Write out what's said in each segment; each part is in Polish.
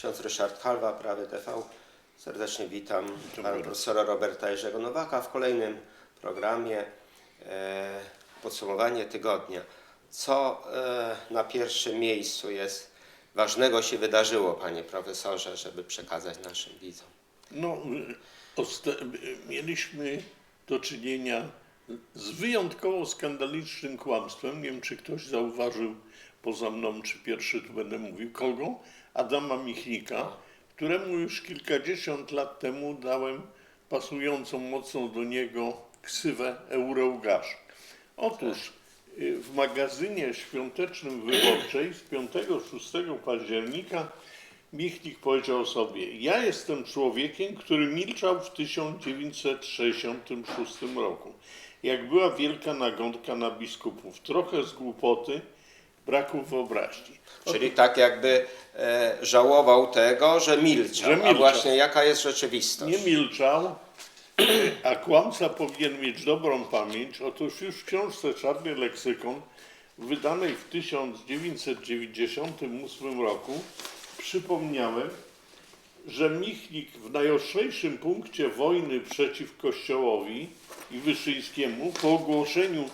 Ksiądz Ryszard Halwa, Prawy TV. Serdecznie witam pana profesora Roberta Jerzego Nowaka w kolejnym programie e, Podsumowanie tygodnia. Co e, na pierwszym miejscu jest ważnego się wydarzyło, panie profesorze, żeby przekazać naszym widzom? No, mieliśmy do czynienia z wyjątkowo skandalicznym kłamstwem. Nie wiem, czy ktoś zauważył poza mną, czy pierwszy tu będę mówił, kogo? Adama Michnika, któremu już kilkadziesiąt lat temu dałem pasującą mocno do niego ksywę Eureugasz. Otóż y, w magazynie świątecznym wyborczej z 5-6 października Michnik powiedział sobie: Ja jestem człowiekiem, który milczał w 1966 roku. Jak była wielka nagonka na biskupów, trochę z głupoty, braku wyobraźni. Czyli tak jakby e, żałował tego, że milczał. Że A milczał. właśnie jaka jest rzeczywistość? Nie milczał, a kłamca powinien mieć dobrą pamięć. Otóż już w książce Czarny Leksykon, wydanej w 1998 roku, przypomniałem, że Michnik w najostrzejszym punkcie wojny przeciw Kościołowi i Wyszyńskiemu po ogłoszeniu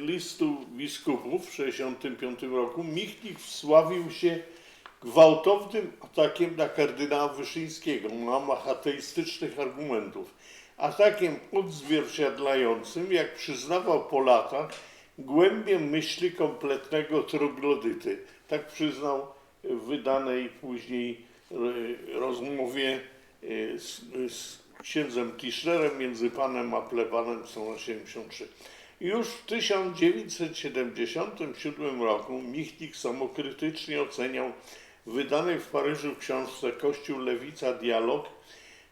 listu biskupów w 1965 roku Michnik wsławił się gwałtownym atakiem na kardynała Wyszyńskiego, na ateistycznych argumentów. Atakiem odzwierciedlającym, jak przyznawał po latach, głębię myśli kompletnego troglodyty. Tak przyznał w wydanej później e, rozmowie e, z, z księdzem Tischlerem między panem a plebanem 73. Już w 1977 roku Michnik samokrytycznie oceniał wydanej w Paryżu w książce Kościół Lewica Dialog,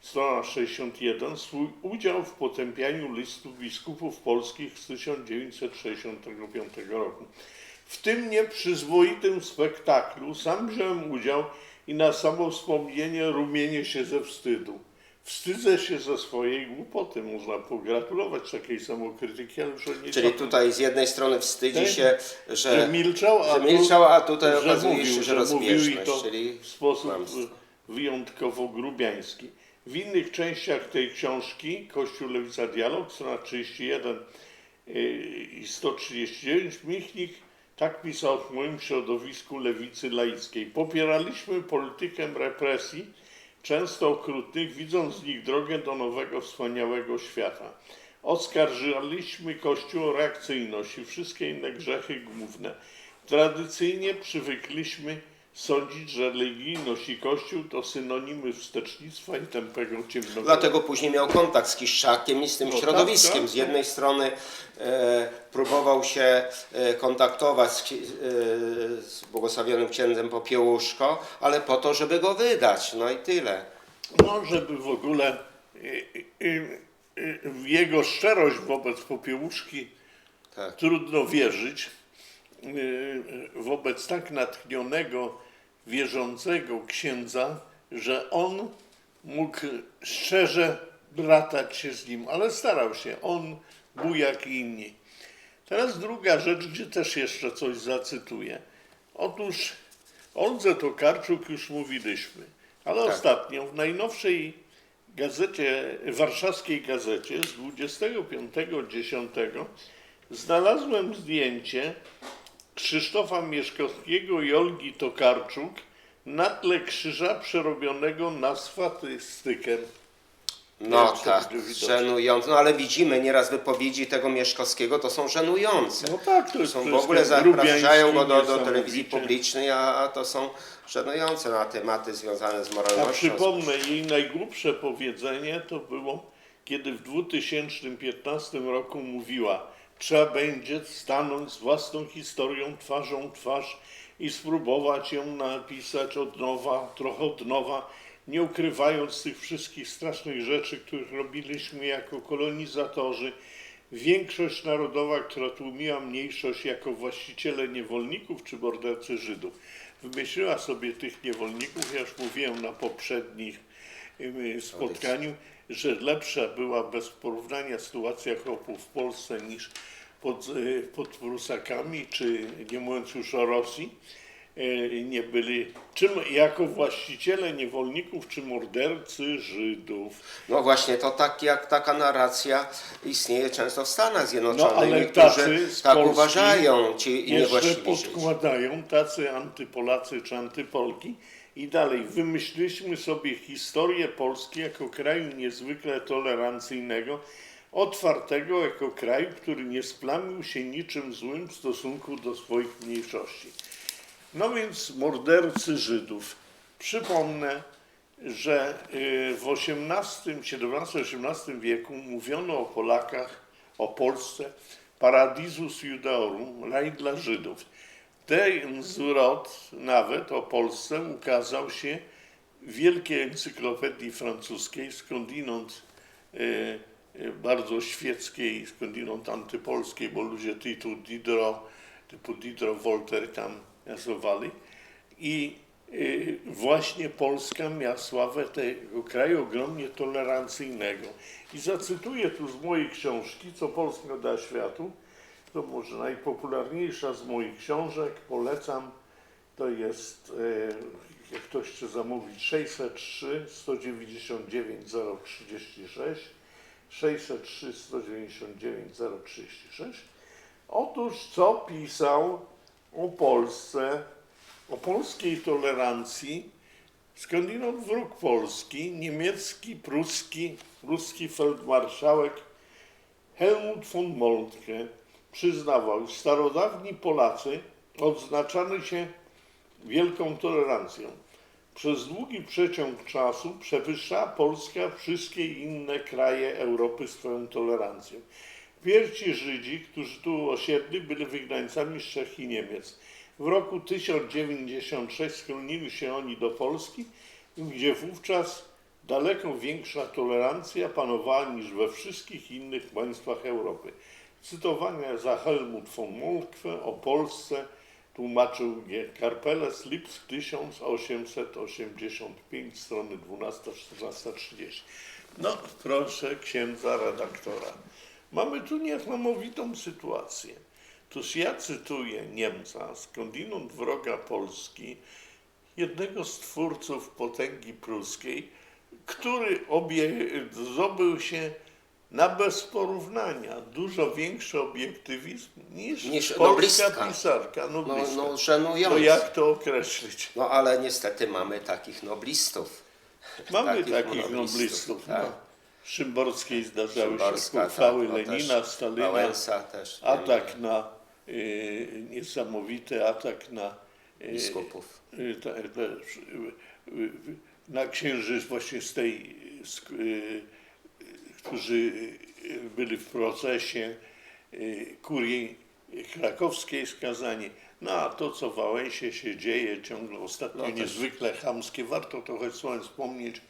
strona 61, swój udział w potępianiu listu biskupów polskich z 1965 roku. W tym nieprzyzwoitym spektaklu sam wziąłem udział i na samo wspomnienie rumienię się ze wstydu. Wstydzę się ze swojej głupoty. Można pogratulować takiej samokrytyki, ale już nie Czyli tutaj z jednej strony wstydzi Tak. się, że, że milczał, a, że milczał, a tutaj że okazuje mówił, się, że mówił i to czyli w sposób kłamstwo. wyjątkowo grubiański. W innych częściach tej książki, Kościół Lewica Dialog, strona 31 yy, i 139, Michnik tak pisał w moim środowisku lewicy laickiej. Popieraliśmy politykę represji, często okrutnych, widząc w nich drogę do nowego, wspaniałego świata. Oskarżaliśmy Kościół o reakcyjność i wszystkie inne grzechy główne. Tradycyjnie przywykliśmy sądzić, że religijność i Kościół to synonimy wstecznictwa i tępego ciemnego. Dlatego później miał kontakt z Kiszczakiem i z tym No tak, środowiskiem. tak, Z jednej strony e, próbował się e, kontaktować z, e, z błogosławionym księdzem Popiełuszko, ale po to, żeby go wydać. No i tyle. No, żeby w ogóle jego szczerość wobec Popiełuszki Tak. trudno wierzyć. Y, Wobec tak natchnionego, wierzącego księdza, że on mógł szczerze bratać się z nim, ale starał się. On, bujak i inni. Teraz druga rzecz, gdzie też jeszcze coś zacytuję. Otóż Oldze Tokarczuk już mówiliśmy, ale Tak. ostatnio w najnowszej gazecie, warszawskiej gazecie z 25.10 znalazłem zdjęcie Krzysztofa Mieszkowskiego i Olgi Tokarczuk na tle krzyża przerobionego na swastystykę. Nie No tak, widoczne. żenujące. No ale widzimy nieraz wypowiedzi tego Mieszkowskiego, to są żenujące. No tak, to jest są w ogóle zapraszają go do, do telewizji publicznej, a, a to są żenujące na tematy związane z A moralnością. przypomnę, jej najgłupsze powiedzenie to było, kiedy w 2015 roku mówiła, trzeba będzie stanąć z własną historią twarzą twarz i spróbować ją napisać od nowa, trochę od nowa, nie ukrywając tych wszystkich strasznych rzeczy, których robiliśmy jako kolonizatorzy. Większość narodowa, która tłumiła mniejszość jako właściciele niewolników czy mordercy Żydów, wymyśliła sobie tych niewolników, ja już mówiłem na poprzednich y, spotkaniu, że lepsza była bez porównania sytuacja chłopów w Polsce niż pod, y, pod Prusakami, czy nie mówiąc już o Rosji, e, nie byli, czym jako właściciele niewolników czy mordercy Żydów. No właśnie, to tak jak taka narracja istnieje często w Stanach Zjednoczonych. No ale Niektórzy tak Polski uważają ci Żydzi. podkładają tacy antypolacy czy antypolki. I dalej, wymyśliliśmy sobie historię Polski jako kraju niezwykle tolerancyjnego, otwartego jako kraju, który nie splamił się niczym złym w stosunku do swoich mniejszości. No więc mordercy Żydów. Przypomnę, że y, w XVIII, XVII-XVIII wieku mówiono o Polakach, o Polsce paradisus judaorum, raj dla Żydów. Ten zwrot nawet o Polsce ukazał się w wielkiej encyklopedii francuskiej, skądinąd y, y, bardzo świeckiej, skądinąd antypolskiej, bo ludzie typu Diderot, typu Diderot, Voltaire tam nazywali. I y, właśnie Polska miała sławę tego kraju ogromnie tolerancyjnego. I zacytuję tu z mojej książki, co Polska da światu. To może najpopularniejsza z moich książek, polecam. To jest, e, jak ktoś chce zamówić, 603 199 036 603 199 036. Otóż co pisał o Polsce, o polskiej tolerancji, skądinąd wróg Polski, niemiecki, pruski, ruski feldmarszałek Helmut von Moltke przyznawał, że starodawni Polacy odznaczali się wielką tolerancją. Przez długi przeciąg czasu przewyższała Polska wszystkie inne kraje Europy swoją tolerancją. Pierwsi Żydzi, którzy tu osiedli, byli wygnańcami z Czech i Niemiec. W roku 1096 skłonili się oni do Polski, gdzie wówczas daleko większa tolerancja panowała niż we wszystkich innych państwach Europy. Cytowania za Helmut von Moltke o Polsce tłumaczył G. Karpeles Lipsk 1885, strony 12-14-30. No proszę księdza redaktora. Mamy tu niesamowitą sytuację. Toż ja cytuję Niemca, skądinąd wroga Polski, jednego z twórców potęgi pruskiej, który obie, zdobył się na bez porównania dużo większy obiektywizm niż, Niż polska noblistka. pisarka. No, Noblistka. no to żenujące. jak to określić? No ale niestety mamy takich noblistów. Mamy Takich takich noblistów, noblistów. tak. No. Szymborskiej zdarzały Szymborska, się uchwały tak, no Lenina, Stalina, Wałęsa też. atak na y, niesamowity atak na y, biskupów. y, y, y, na księży właśnie z tej, z, y, którzy y, byli w procesie y, kurii krakowskiej skazani. No a to, co w Wałęsie się dzieje ciągle ostatnio No niezwykle chamskie, warto trochę słowem wspomnieć,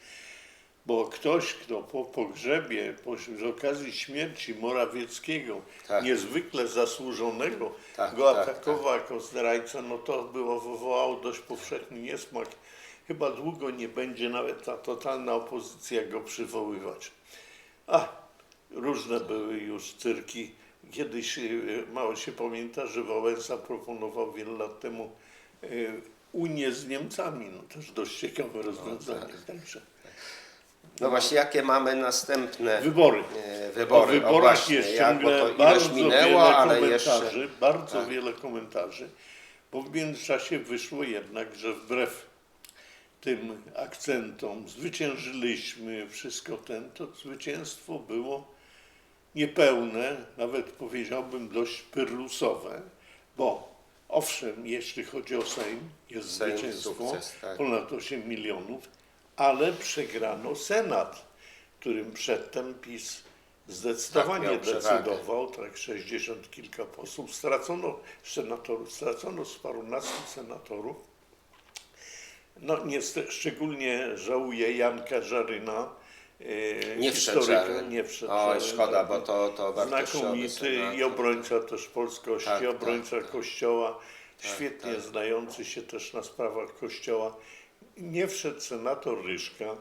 bo ktoś, kto po pogrzebie, po, z okazji śmierci Morawieckiego, Tak. niezwykle zasłużonego, Tak, go tak, atakował jako zdrajcę, no to było, wywołało dość powszechny niesmak. Chyba długo nie będzie nawet ta totalna opozycja go przywoływać. A, różne były już cyrki. Kiedyś y, mało się pamięta, że Wałęsa proponował wiele lat temu y, Unię z Niemcami. No też dość ciekawe rozwiązanie. Także No właśnie, jakie mamy następne wybory. e, O wybory? O wyborach właśnie, jest ciągle bardzo minęło, wiele komentarzy, jeszcze... bardzo tak. wiele komentarzy, bo w międzyczasie wyszło jednak, że wbrew tym akcentom zwyciężyliśmy, wszystko ten, to zwycięstwo było niepełne, nawet powiedziałbym dość pyrlusowe, bo owszem, jeśli chodzi o Sejm, jest Sejm, zwycięstwo, sukces, tak. ponad 8 milionów, ale przegrano Senat, którym przedtem PiS zdecydowanie Tak, decydował, tak 60 kilka posłów, stracono senatorów, stracono z parunastu senatorów. No niestety, szczególnie żałuję Janka Żaryna, e, Nie wszedł nie wszedł Oj, szkoda, tak. bo to, to Znakomity senat. i obrońca też polskości, Tak, tak, obrońca tak. Kościoła, świetnie tak. znający się też na sprawach Kościoła. Nie wszedł senator Ryszka,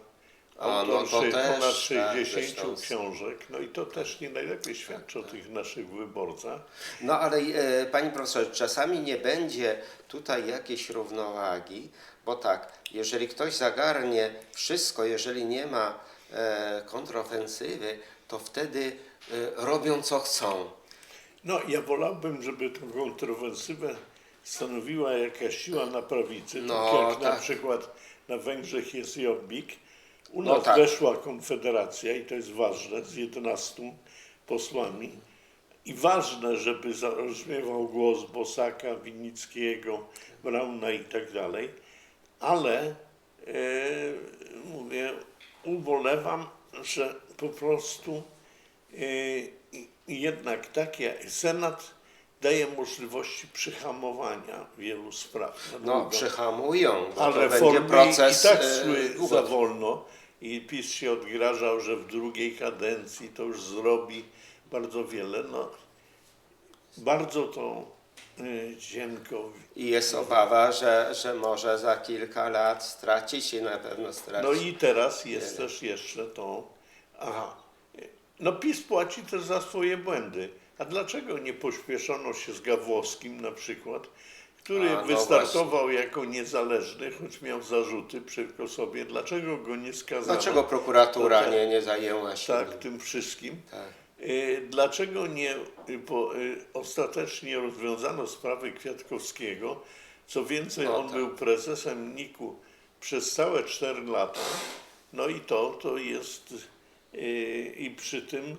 A, autor no ponad tak, 60 zresztą. książek, no i to też nie najlepiej świadczy o tych naszych wyborcach. No ale e, Panie Profesorze, czasami nie będzie tutaj jakiejś równowagi, bo tak, jeżeli ktoś zagarnie wszystko, jeżeli nie ma e, kontrofensywy, to wtedy e, robią co chcą. No, ja wolałbym, żeby tą kontrowersywę stanowiła jakaś siła na prawicy, No, tak jak na tak. przykład na Węgrzech jest Jobbik. U No nas tak. weszła Konfederacja i to jest ważne, z 11 posłami. I ważne, żeby zabrzmiewał głos Bosaka, Winnickiego, Brauna i tak dalej, ale e, mówię, ubolewam, że po prostu e, jednak takie Senat daje możliwości przyhamowania wielu spraw. No, drugą. przehamują, bo Ale będzie proces i tak e, szły długo- za wolno i PiS się odgrażał, że w drugiej kadencji to już zrobi bardzo wiele. No, bardzo to y, cienko. I jest obawa, że, że może za kilka lat stracić i na pewno straci. No i teraz jest też jeszcze to, aha, no PiS płaci też za swoje błędy. A dlaczego nie pośpieszono się z Gawłowskim na przykład, który A, no wystartował jako niezależny, choć miał zarzuty przeciwko sobie. Dlaczego go nie skazano? Dlaczego prokuratura To tak. nie, nie zajęła się Tak, tym wszystkim. Tak. Y, Dlaczego nie y, y, ostatecznie rozwiązano sprawy Kwiatkowskiego? Co więcej, No on tak. był prezesem NIK-u przez całe 4 lata. No i to, to jest i przy tym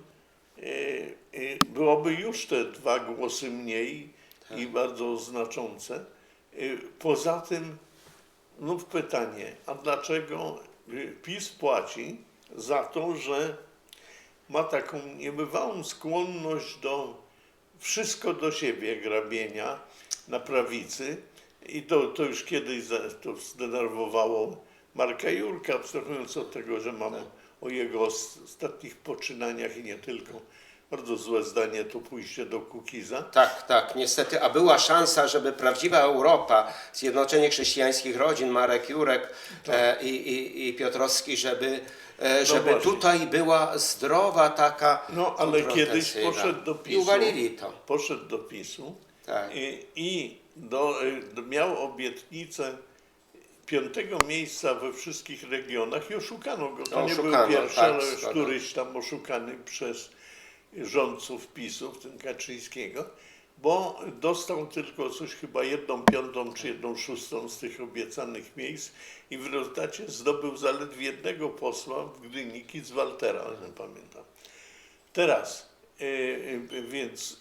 byłoby już te dwa głosy mniej Tak. i bardzo znaczące. Poza tym Znów pytanie, a dlaczego PiS płaci za to, że ma taką niebywałą skłonność do wszystko do siebie grabienia na prawicy i to, to już kiedyś to zdenerwowało Marka Jurka, abstrahując od tego, że mam o jego os- ostatnich poczynaniach i nie tylko bardzo złe zdanie to pójście do Kukiza. Tak, tak, niestety. A była szansa, żeby prawdziwa Europa, Zjednoczenie Chrześcijańskich Rodzin, Marek Jurek e, i, i, i Piotrowski, żeby, e, żeby właśnie. tutaj była zdrowa taka No, ale kiedyś konfrontacyjna. poszedł do I PiSu. uwalili to. Poszedł do PiSu Tak. i, i do, y, do, miał obietnicę piątego miejsca we wszystkich regionach i oszukano go. To nie Oszukano, był pierwszy, tak, ale już któryś tam oszukany przez rządców PiSu, w tym Kaczyńskiego, bo dostał tylko coś chyba jedną piątą czy jedną szóstą z tych obiecanych miejsc i w rezultacie zdobył zaledwie jednego posła w Gdyni z Waltera, nie pamiętam. Teraz, y, y, więc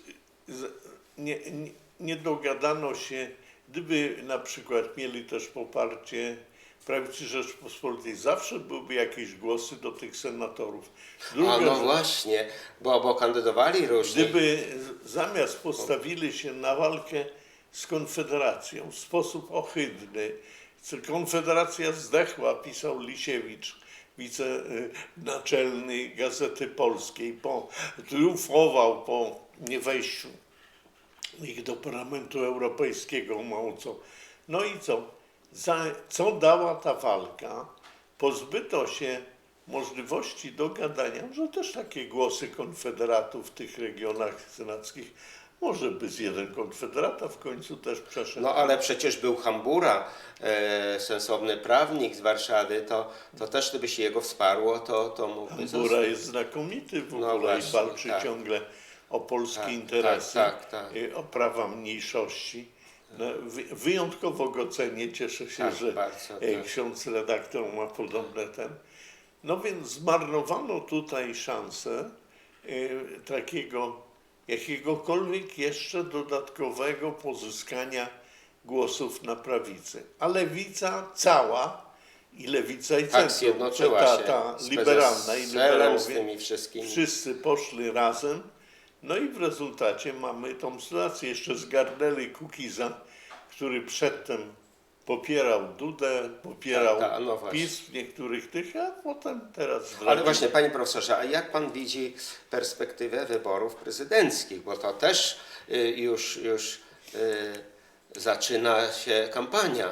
nie, nie, nie dogadano się, gdyby na przykład mieli też poparcie prawicy Rzeczpospolitej, zawsze byłyby jakieś głosy do tych senatorów. Druga A no rzecz, właśnie, bo, bo kandydowali różni. Gdyby zamiast postawili się na walkę z Konfederacją w sposób ohydny, Konfederacja zdechła, pisał Lisiewicz, wicenaczelny Gazety Polskiej, po, triumfował po niewejściu ich do Parlamentu Europejskiego, mało co. No i co? Za, co dała ta walka? Pozbyto się możliwości dogadania, że też takie głosy konfederatów w tych regionach senackich, może by z jeden konfederata w końcu też przeszedł. No ale przecież był Hambura, e, sensowny prawnik z Warszawy, to, to też gdyby się jego wsparło, to, to mógłby Bura jest znakomity w No ogóle i właśnie, walczy tak. ciągle o polskie Tak, interesy, tak, tak, tak. y, o prawa mniejszości. No, wy- wyjątkowo go cenię, cieszę się, Tak, że bardzo, e, tak. ksiądz redaktor ma podobne ten. No więc zmarnowano tutaj szansę y, takiego jakiegokolwiek jeszcze dodatkowego pozyskania głosów na prawicy. A lewica cała i lewica i tak centrum, ta, ta liberalna i liberałowie, wszyscy poszli razem. No i w rezultacie mamy tą sytuację. Jeszcze zgarnęli Kukiza, który przedtem popierał Dudę, popierał Tak, tak, no. PiS w niektórych tych, a potem teraz zdradził. Ale właśnie, panie profesorze, a jak pan widzi perspektywę wyborów prezydenckich? Bo to też y, już, już y, zaczyna się kampania.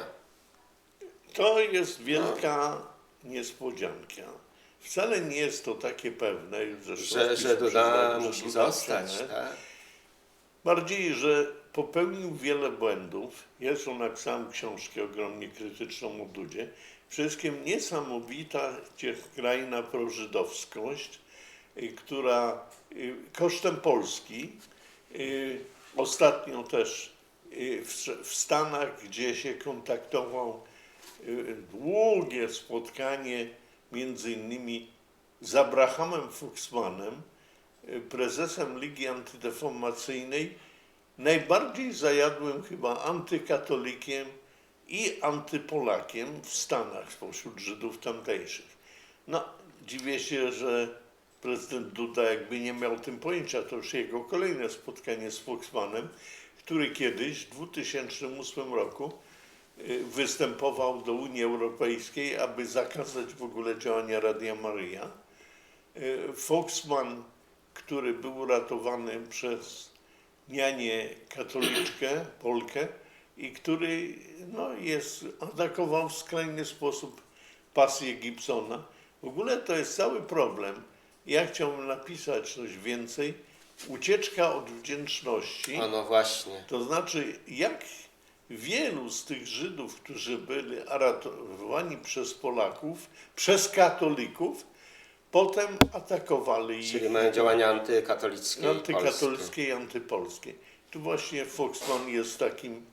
To jest wielka niespodzianka. Wcale nie jest to takie pewne, Że, że Duda musi zostać, tak? Bardziej, że popełnił wiele błędów. Ja zresztą napisałem książkę ogromnie krytyczną o Dudzie. Wszystkim niesamowita kraina prożydowskość, y, która y, kosztem Polski, y, ostatnio też w, Stanach, gdzie się kontaktował, długie spotkanie między innymi z Abrahamem Fuchsmanem, y, prezesem Ligi Antydeformacyjnej, najbardziej zajadłym chyba antykatolikiem i antypolakiem w Stanach spośród Żydów tamtejszych. No, dziwię się, że prezydent Duda jakby nie miał tym pojęcia. To już jego kolejne spotkanie z Fuchsmanem, który kiedyś w 2008 roku występował do Unii Europejskiej, aby zakazać w ogóle działania Radia Maryja. Y, Foxman, który był uratowany przez nianię katoliczkę, Polkę i który no, jest, atakował w skrajny sposób pasję Gibsona. W ogóle to jest cały problem. Ja chciałbym napisać coś więcej. Ucieczka od wdzięczności. O, no właśnie. To znaczy, jak wielu z tych Żydów, którzy byli aratowani przez Polaków, przez katolików, potem atakowali ich Czyli mają działania antykatolickie antykatolickie i antypolskie. Tu właśnie Foxman jest takim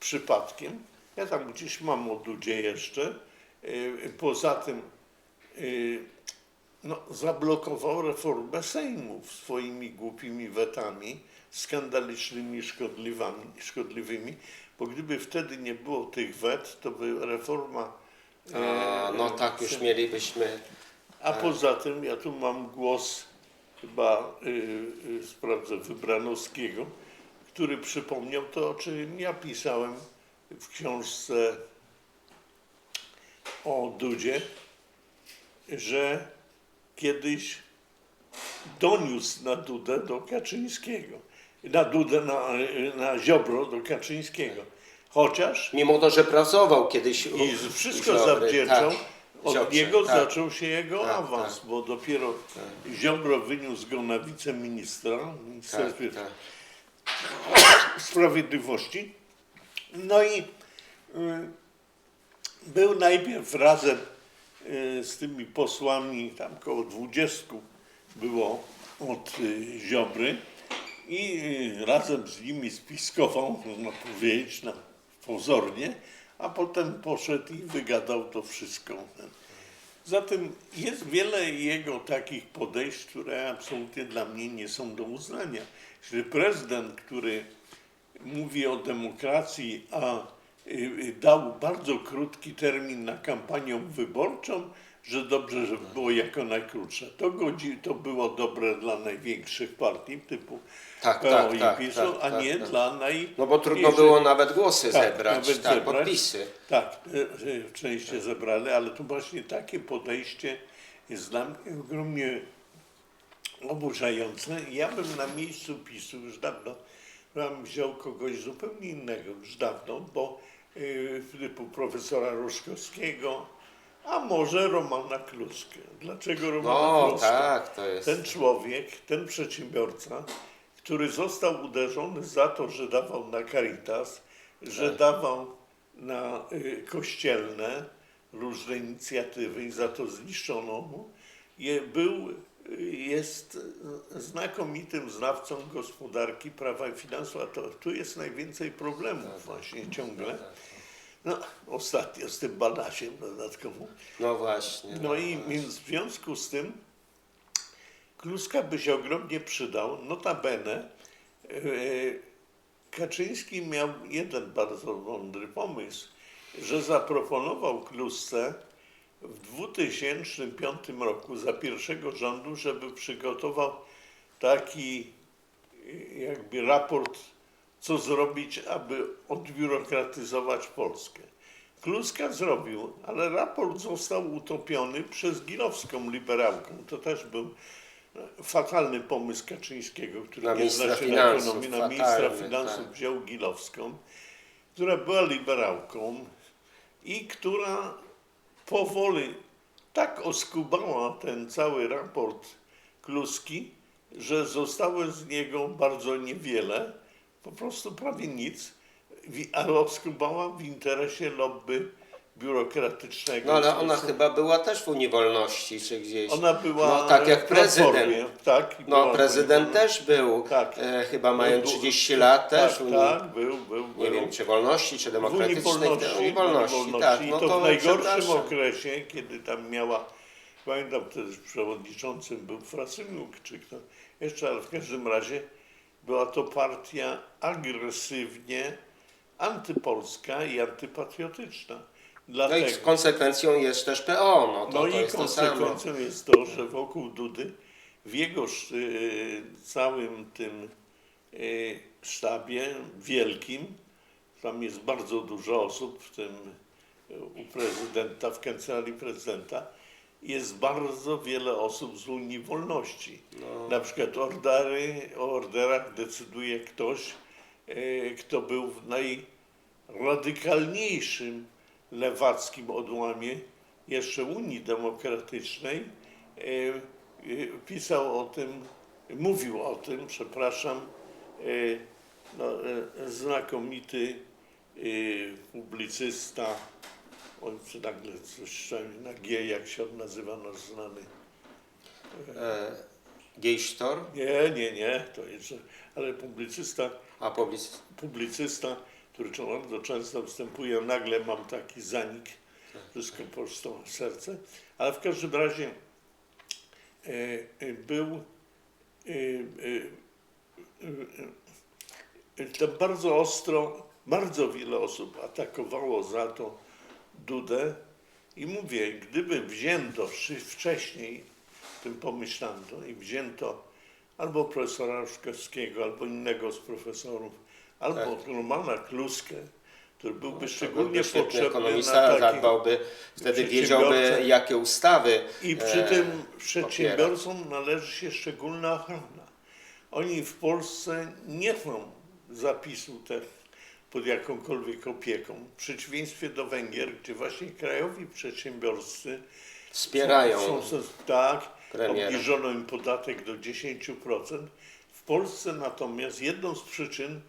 przypadkiem. Ja tam gdzieś mam o Dudzie jeszcze. Yy, Poza tym yy, no, zablokował reformę Sejmu swoimi głupimi wetami, skandalicznymi, szkodliwymi, bo gdyby wtedy nie było tych wet, to by reforma... A, no yy, tak już mielibyśmy. a poza tym ja tu mam głos chyba y, y, sprawdzę Wybranowskiego, który przypomniał to, o czym ja pisałem w książce o Dudzie, że kiedyś doniósł na Dudę do Kaczyńskiego. Na Dudę, na, na Ziobro do Kaczyńskiego. Chociaż Mimo to, że pracował kiedyś. u- i wszystko zawdzięczał. tak. Od Ziobrze, niego tak. zaczął się jego Tak, awans, tak. bo dopiero Ziobro wyniósł go na wiceministra w Tak, Ministerstwie tak. Sprawiedliwości. No i y, był najpierw razem y, z tymi posłami, tam około 20 było od y, Ziobry i y, razem z nimi spiskował, można powiedzieć, na, pozornie, a potem poszedł i wygadał to wszystko. Zatem jest wiele jego takich podejść, które absolutnie dla mnie nie są do uznania. Jeśli prezydent, który mówi o demokracji, a y, y, dał bardzo krótki termin na kampanię wyborczą, że dobrze, żeby było jako najkrótsze. To, godzi, to było dobre dla największych partii typu Tak, PO tak, i tak, PiSu, tak, a tak, nie tak. dla naj... No bo trudno mniejszych. było nawet głosy Tak, zebrać, nawet tak, zebrać. podpisy. Tak, w części zebrali, ale to właśnie takie podejście jest dla mnie ogromnie oburzające. Ja bym na miejscu PiSu już dawno bym wziął kogoś zupełnie innego, już dawno, bo y, typu profesora Roszkowskiego, a może Romana Kluskę. Dlaczego Romana No Kluskę? tak, to jest. Ten człowiek, ten przedsiębiorca, który został uderzony za to, że dawał na Caritas, że Tak. dawał na y, kościelne różne inicjatywy i za to zniszczono mu, je, był, jest znakomitym znawcą gospodarki, prawa i finansów, a to, tu jest najwięcej problemów właśnie ciągle. No, ostatnio z tym Banasiem dodatkowo. No właśnie. No i więc w związku z tym Kluska by się ogromnie przydał. Notabene e, Kaczyński miał jeden bardzo mądry pomysł, że zaproponował Klusce w 2005 roku za pierwszego rządu, żeby przygotował taki e, jakby raport, co zrobić, aby odbiurokratyzować Polskę. Kluska zrobił, ale raport został utopiony przez Gilowską liberałką. To też był e, fatalny pomysł Kaczyńskiego, który Na nie zna się na ekonomii. Na ministra fatalny, finansów tak. wziął Gilowską, która była liberałką i która powoli tak oskubała ten cały raport Kluski, że zostało z niego bardzo niewiele, po prostu prawie nic, ale oskubała w interesie lobby biurokratycznego. No ale ona chyba była też w Unii Wolności, czy gdzieś. Ona była No tak jak prezydent. Tak, No prezydent też był, Tak. e, chyba mając Był- 30 lat też tak, Unii, tak, był, był, nie był. wiem czy wolności, czy w Unii demokratycznej, Wolności, w Unii Wolności, Unii tak. I No to, w najgorszym okresie, kiedy tam miała, pamiętam wtedy przewodniczącym był Frasymiuk, czy kto jeszcze, ale w każdym razie była to partia agresywnie antypolska i antypatriotyczna. No Dlatego, i konsekwencją jest też PO, no to, no to i jest to konsekwencją jest to, że wokół Dudy, w jego y, całym tym y, sztabie wielkim, tam jest bardzo dużo osób, w tym u prezydenta, w kancelarii prezydenta, jest bardzo wiele osób z Unii Wolności. Na przykład ordery, o orderach decyduje ktoś, y, kto był w najradykalniejszym lewackim odłamie jeszcze Unii Demokratycznej. y, y, Pisał o tym, mówił o tym, przepraszam, no, znakomity publicysta, on czy nagle tam na G, jak się on nazywa, nasz znany. E, Gejsztor, Nie, nie, nie, to jest, ale publicysta, a publicyst, publicysta, który bardzo często występuje, nagle mam taki zanik, wszystko w serce, ale w każdym razie e, e, był e, e, e, e, tam bardzo ostro, bardzo wiele osób atakowało za to Dudę i mówię, gdyby wzięto wcześniej, tym pomyślano i wzięto albo profesora Ruszkowskiego, albo innego z profesorów, albo Romana Kluskę, który byłby szczególnie byłby potrzebny ekonomista, zadbałby, wtedy wiedziałby jakie ustawy. i przy e, tym przedsiębiorcom należy się szczególna ochrona. Oni w Polsce nie są zapisu te pod jakąkolwiek opieką. W przeciwieństwie do Węgier, gdzie właśnie krajowi przedsiębiorcy Wspierają. Są, są, tak, premiera. obniżono im podatek do 10%. W Polsce natomiast jedną z przyczyn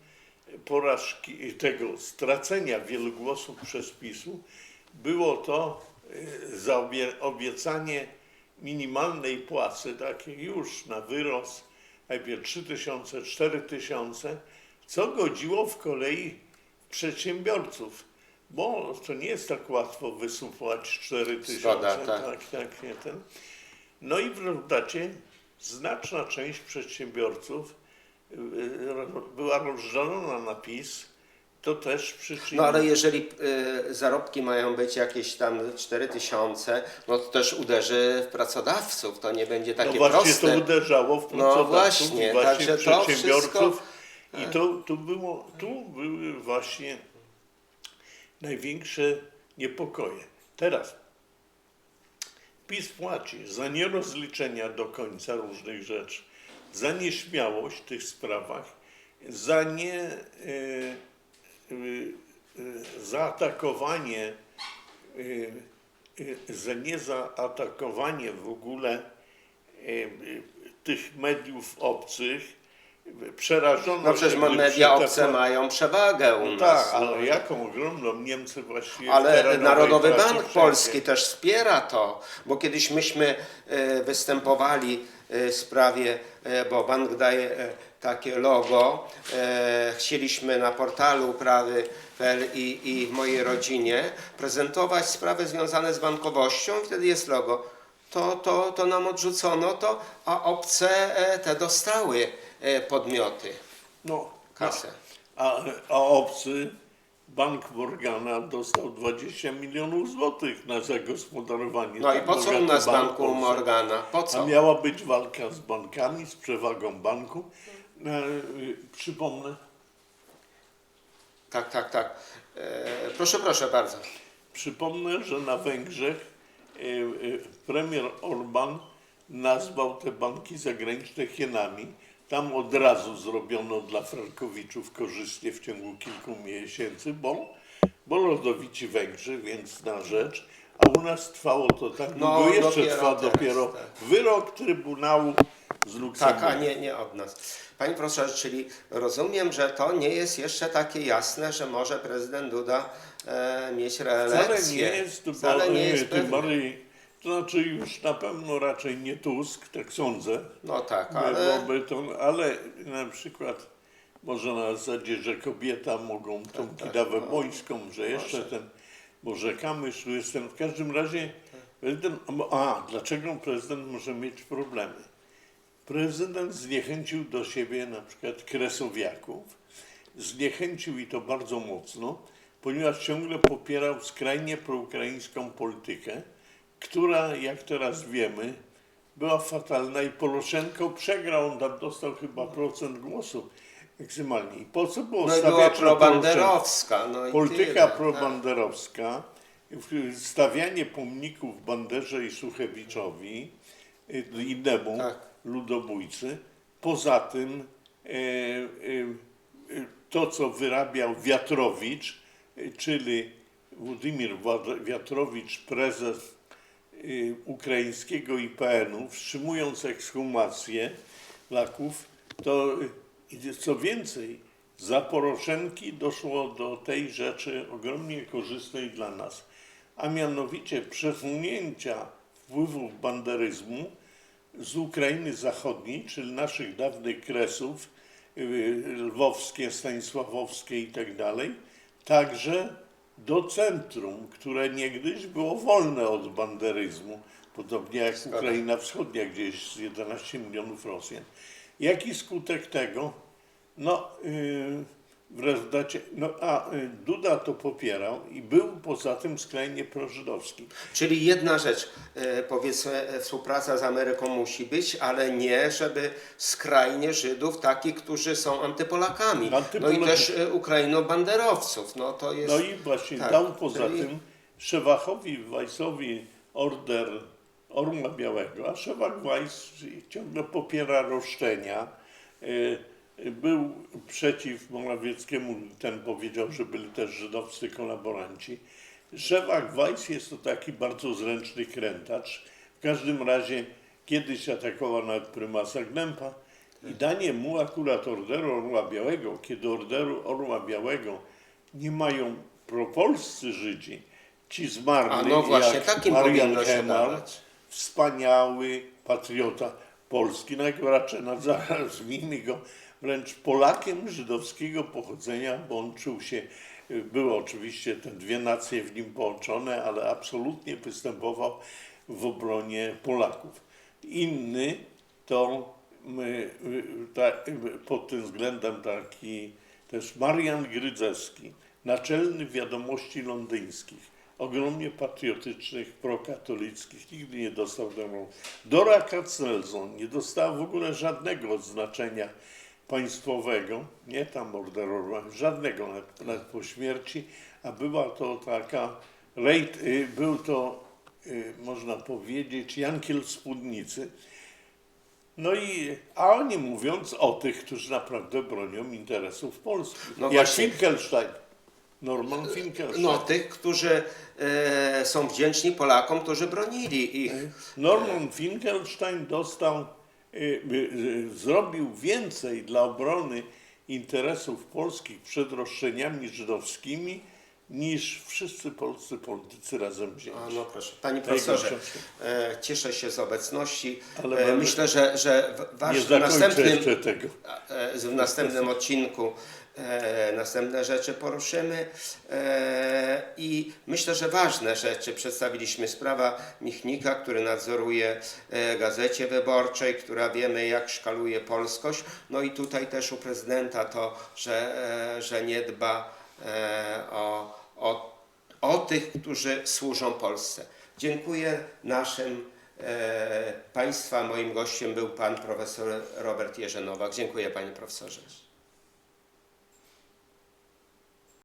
porażki tego stracenia wielu głosów przez PiSu było to y, zaobie- obiecanie minimalnej płacy, takiej już na wyrost, najpierw 3 tysiące, 4 tysiące, co godziło w kolei przedsiębiorców. Bo to nie jest tak łatwo wysupłać 4 tysiące. Tak. tak, tak, nie ten. No i w rezultacie znaczna część przedsiębiorców y, była rozżalona na PiS. To też przyczyniło. No ale jeżeli y, zarobki mają być jakieś tam 4 tysiące, no to też uderzy w pracodawców, to nie będzie takie no właśnie proste. to uderzało w No pracodawców właśnie, i właśnie także to przedsiębiorców. wszystko- I to, tu, było, tu były właśnie największe niepokoje. Teraz PiS płaci za nierozliczenia do końca różnych rzeczy, za nieśmiałość w tych sprawach, za nie e, e, e, zaatakowanie za nie zaatakowanie w ogóle tych mediów obcych, przerażono No przecież media obce mają przewagę u No nas. tak, no. ale jaką ogromną Niemcy właściwie Ale Narodowy Bank. Polski też wspiera to, bo kiedyś myśmy e, występowali e, w sprawie, e, bo bank daje takie logo, chcieliśmy na portalu uprawy.pl i, i w mojej rodzinie prezentować sprawy związane z bankowością i wtedy jest logo. To, to, to nam odrzucono to, a obce te dostały podmioty No, kasę. a, a obcy Bank Morgana dostał 20 milionów złotych na zagospodarowanie. No i tak po co u nas bank banku Polski. Morgana? Po A co? miała być walka z bankami, z przewagą banku. E, przypomnę, Tak, tak, tak. E, proszę, proszę bardzo. przypomnę, że na Węgrzech e, e, premier Orban nazwał te banki zagraniczne hienami. Tam od razu zrobiono dla frankowiczów korzystnie w ciągu kilku miesięcy, bo, bo rodowici Węgrzy, więc na rzecz, a u nas trwało to tak No, długo, jeszcze dopiero trwa teraz, dopiero tak. wyrok Trybunału z Tak, Luksemburga. a nie, nie od nas. Panie profesorze, czyli rozumiem, że to nie jest jeszcze takie jasne, że może prezydent Duda e, mieć reelekcję. Wcale nie jest, Wcale nie jest pewne. To znaczy już na pewno raczej nie Tusk, tak sądzę, No tak, ale... byłoby to, ale na przykład może na zasadzie, że kobieta mogą tą tak, kidawę no, bońską, że jeszcze może. ten, może Kamysz tu jest ten, w każdym razie prezydent, a dlaczego prezydent może mieć problemy? Prezydent zniechęcił do siebie na przykład kresowiaków, zniechęcił i to bardzo mocno, ponieważ ciągle popierał skrajnie proukraińską politykę, która, jak teraz wiemy, była fatalna i Poroszenko przegrał, on tam dostał chyba procent głosów maksymalnie. I po co było No była probanderowska. No i Polityka tyle, tak. probanderowska, w- stawianie pomników Banderze i Suchewiczowi, y, innemu Tak. ludobójcy. Poza tym e, e, e, to, co wyrabiał Wiatrowicz, e, czyli Władimir Wiatrowicz, prezes y, ukraińskiego IPN-u, wstrzymując ekshumację Laków, to y, co więcej, za Poroszenki doszło do tej rzeczy ogromnie korzystnej dla nas, a mianowicie przesunięcia wpływów banderyzmu z Ukrainy Zachodniej, czyli naszych dawnych kresów, y, lwowskie, stanisławowskie i tak dalej, także do centrum, które niegdyś było wolne od banderyzmu, podobnie jak. Ukraina Wschodnia, gdzie jest 11 milionów Rosjan. Jaki skutek tego? No, yy, w rezultacie, no a y, Duda to popierał i był poza tym skrajnie prożydowski. Czyli jedna rzecz, e, powiedzmy, e, współpraca z Ameryką musi być, ale nie, żeby skrajnie Żydów, takich, którzy są antypolakami. No i też e, Ukraino-banderowców. No to jest... No i właśnie tak, dał poza czyli- tym Szewachowi Weissowi order Orła Białego, a Szewak Weiss ciągle popiera roszczenia. Był przeciw Morawieckiemu, ten powiedział, że byli też żydowscy kolaboranci. Szewak Weiss jest to taki bardzo zręczny krętacz. W każdym razie kiedyś atakował nawet prymasa Glempa i danie mu akurat orderu Orła Białego, kiedy orderu Orła Białego nie mają propolscy Żydzi, ci zmarli, A no właśnie, jak takim Marian Kemal, wspaniały patriota Polski, no jak raczej nazwijmy go wręcz Polakiem żydowskiego pochodzenia, bo on czuł się, były oczywiście te dwie nacje w nim połączone, ale absolutnie występował w obronie Polaków. Inny to y, ta, pod tym względem taki też Marian Grydzewski, naczelny wiadomości londyńskich, ogromnie patriotycznych, prokatolickich, nigdy nie dostał temu. Dora Katznelson nie dostała w ogóle żadnego odznaczenia państwowego, nie tam orderu, żadnego nawet, nawet po śmierci, a była to taka, rejt, y, był to, y, można powiedzieć, Jankiel Spódnicy, no i, a oni mówiąc o tych, którzy naprawdę bronią interesów Polski. No Jak. Finkelstein. Norman Finkelstein. No tych, którzy e, są wdzięczni Polakom, którzy bronili ich. Norman Finkelstein dostał, y, y, zrobił więcej dla obrony interesów polskich przed roszczeniami żydowskimi niż wszyscy polscy politycy razem wzięci. A, no proszę. Panie profesorze, książki. e, cieszę się z obecności. Ale E, myślę, że, że w, Nie wasz, w zakończę następnym, jeszcze tego. e, w następnym odcinku e, następne rzeczy poruszymy e, i myślę, że ważne rzeczy przedstawiliśmy. Sprawa Michnika, który nadzoruje e, Gazecie Wyborczej, która wiemy jak szkaluje polskość. No i tutaj też u prezydenta to, że, że nie dba o, o, o tych, którzy służą Polsce. Dziękuję naszym e, Państwa. Moim gościem był pan profesor Robert Jerzenowak. Dziękuję panie profesorze.